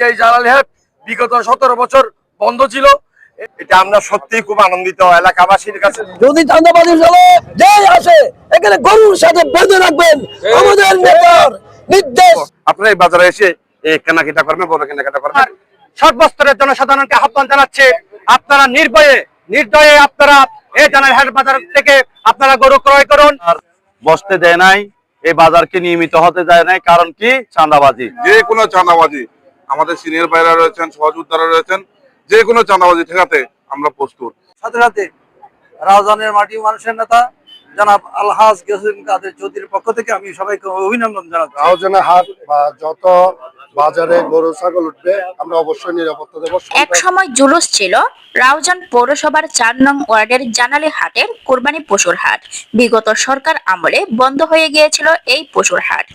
যে এই জালালিহাট বিগত সতেরো বছর বন্ধ ছিল। এটা আমরা সত্যি খুব আনন্দিত এলাকাবাসীর কাছে। যদি চাঁদাবাজি চলে যেই আসে এখানে গরুর সাথে বেঁধে রাখবেন আমাদের নেতার নির্দেশ। আপনারা এই বাজারে এসে এই কেনাকাটা করবেন বড় কেনাকাটা করবেন। সর্বস্তরের জনসাধারণকে আহ্বান জানাচ্ছে আপনারা নির্ভয়ে নির্দয়ে আপনারা এই জানার হাট বাজার থেকে আপনারা গরু ক্রয় করুন। আর বসতে দেয় নাই এই বাজারকে নিয়মিত হতে দেয় নাই কারণ কি? চাঁদাবাজি। যে কোনো চাঁদাবাজি। আমাদের সিনিয়র ভাইরা রয়েছেন সহযোদ্ধারা রয়েছেন যে কোনো চাঁদাবাজি ঠেকাতে আমরা প্রস্তুত। সাথে সাথে রাজধানীর মাটি মানুষের নেতা জনাব আলহাজ গেসিম কাদের চৌধুরীর পক্ষ থেকে আমি সবাইকে অভিনন্দন জানাচ্ছি। রাউজানা হাট বা যত বাজারে গরু, ছাগল উঠবে, আমরা অবশ্যই নিরাপত্তা দেবো। এক সময় জুলুস ছিল রাউজান পৌরসভার চার নং ওয়ার্ডের হাটের কোরবানি পশুর হাট। বিগত সরকার আমলে বন্ধ হয়ে গিয়েছিল এই পশুর হাট।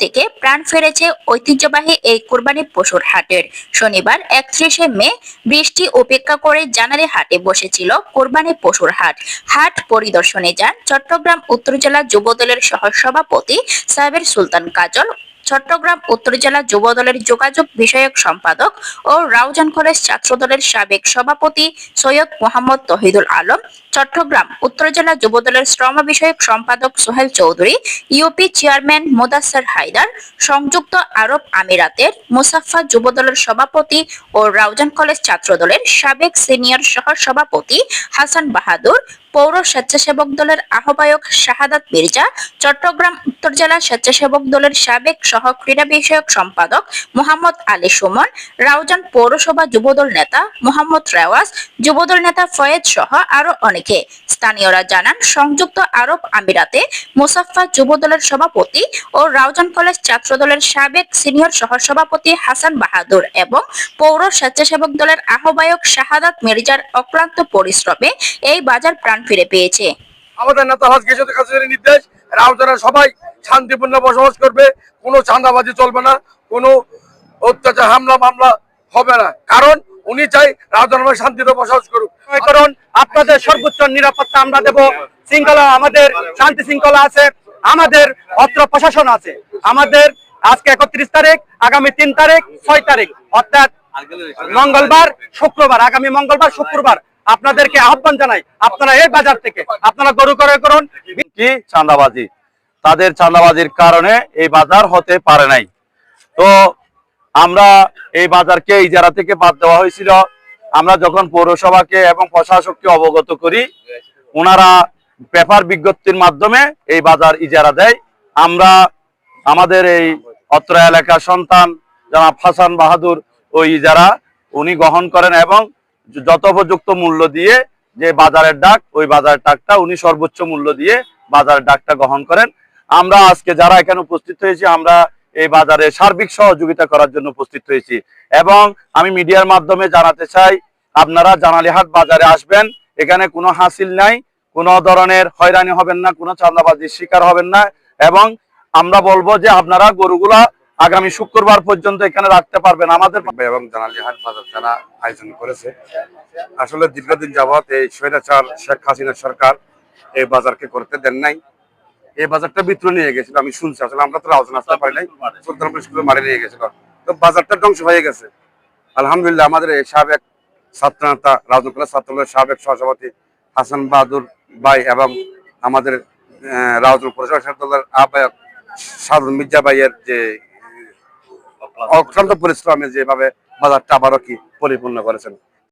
থেকে প্রাণ ফিরেছে ঐতিহ্যবাহী এই কোরবানি পশুর হাটের। শনিবার একত্রিশে মে বৃষ্টি উপেক্ষা করে জানালি হাটে বসেছিল কোরবানি পশুর হাট। হাট পরিদর্শনে যান চট্টগ্রাম উত্তর জেলা যুবদলের সহ সভাপতি সাহেবের সুলতান কাজল চট্টগ্রাম, উত্তর জেলা যুব দলের যোগাযোগ বিষয়ক সম্পাদক ও রাউজান কলেজ ছাত্র দলের সাবেক সভাপতি সৈয়দ মোহাম্মদ তহিদুল আলম, চট্টগ্রাম, উত্তর জেলা যুব দলের শ্রম বিষয়ক সম্পাদক সোহেল চৌধুরী, ইউপি চেয়ারম্যান মোদাসের হায়দার, সংযুক্ত আরব আমিরাতের মুসাফা যুব দলের সভাপতি ও রাউজান কলেজ ছাত্র দলের সাবেক সিনিয়র সহ সভাপতি হাসান বাহাদুর পৌর স্বেচ্ছাসেবক দলের আহ্বায়ক শাহাদাত মির্জা, চট্টগ্রাম উত্তর জেলা স্বেচ্ছাসেবক দলের সাবেক সহ ক্রীড়া বিষয়ক সম্পাদক মোহাম্মদ আলী সুমন, রাউজান পৌরসভা যুবদল নেতা মোহাম্মদ রেওয়াজ, যুবদল নেতা ফয়েজ সহ আরও অনেকে। স্থানীয়রা জানান, সংযুক্ত আরব আমিরাতে মুসাফা যুবদলের সভাপতি ও রাউজান কলেজ ছাত্র দলের সাবেক সিনিয়র সহসভাপতি হাসান বাহাদুর এবং পৌর স্বেচ্ছাসেবক দলের আহ্বায়ক শাহাদাত মির্জার অক্লান্ত পরিশ্রমে এই বাজার প্রাণ ফিরে পেয়েছে। আমাদের নেতা হাজ গেছে কাছে নির্দেশ রাউজানা সবাই শান্তিপূর্ণ বসবাস করবে কোনো চাঁদাবাজি চলবে না কোনো অত্যাচার হামলা মামলা হবে না। কারণ উনি চাই রাউজানা শান্তিতে বসবাস করুক। করুন আপনাদের সর্বোচ্চ নিরাপত্তা আমরা দেব শৃঙ্খলা আমাদের শান্তি শৃঙ্খলা আছে আমাদের অত্র প্রশাসন আছে। আমাদের আজকে একত্রিশ তারিখ আগামী তিন তারিখ ছয় তারিখ অর্থাৎ মঙ্গলবার শুক্রবার আগামী মঙ্গলবার শুক্রবার। আপনাদেরকে আহ্বান জানাই, আপনারা এই বাজার থেকে, আপনারা গরু ক্রয় করুন। কি চাঁদাবাজি? তাদের চাঁদাবাজির কারণে এই বাজার হতে পারে নাই। তো আমরা এই বাজারকে ইজারা থেকে বাদ দেওয়া হয়েছিল। আমরা যখন পৌরসভাকে এবং প্রশাসককে অবগত করি, ওনারা পেপার বিজ্ঞপ্তির মাধ্যমে এই বাজার ইজারা দেয়। আমরা আমাদের এই অত্র এলাকার সন্তান, জনাব হাসান বাহাদুর, ওই ইজারা উনি গ্রহণ করেন এবং যথোপযুক্ত মূল্য দিয়ে যে বাজারের ডাক, ওই বাজারের ডাকটা উনি সর্বোচ্চ মূল্য দিয়ে বাজারের ডাকটা গ্রহণ করেন। আমরা আজকে যারা এখানে উপস্থিত হয়েছি, আমরা এই বাজারে সার্বিক সহযোগিতা করার জন্য উপস্থিত হয়েছি। এবং আমি মিডিয়ার মাধ্যমে জানাতে চাই, আপনারা জানালিহাট বাজারে আসবেন, এখানে কোনো হাসিল নাই, কোনো ধরনের হয়রানি হবেন না, কোনো চাঁদাবাজির শিকার হবেন না। এবং আমরা বলব যে আপনারা গরুগুলা আগামী শুক্রবার পর্যন্ত এখানে রাখতে পারবেন আমাদের এবং জানালি হাট বাজার যারা আয়োজন করেছে। আসলে দীর্ঘদিন যাবৎ এই স্বৈরাচার শেখ হাসিনা সরকার এই বাজারকে করতে দেন নাই। এই বাজারটা ভিতর নিয়ে গেছিল আমি শুনছি। আসলে আমরা তো রাউজান আসতে পারি নাই সুলতানপুর স্কুলে মারি নিয়ে গেছিল। তো বাজারটা ধ্বংস হয়ে গেছে। আলহামদুলিল্লাহ আমাদের এই সাবেক ছাত্র নেতা রাউজান কলেজ ছাত্রদলের সাবেক সহসভাপতি হাসান বাহাদুর ভাই এবং আমাদের রাউজান পৌরসভা দলের আহ্বায়ক সাদুল মির্জা ভাইয়ের যে অক্লান্ত পরিশ্রমে যেভাবে বাজারটা আবারও কি পরিপূর্ণ করেছেন।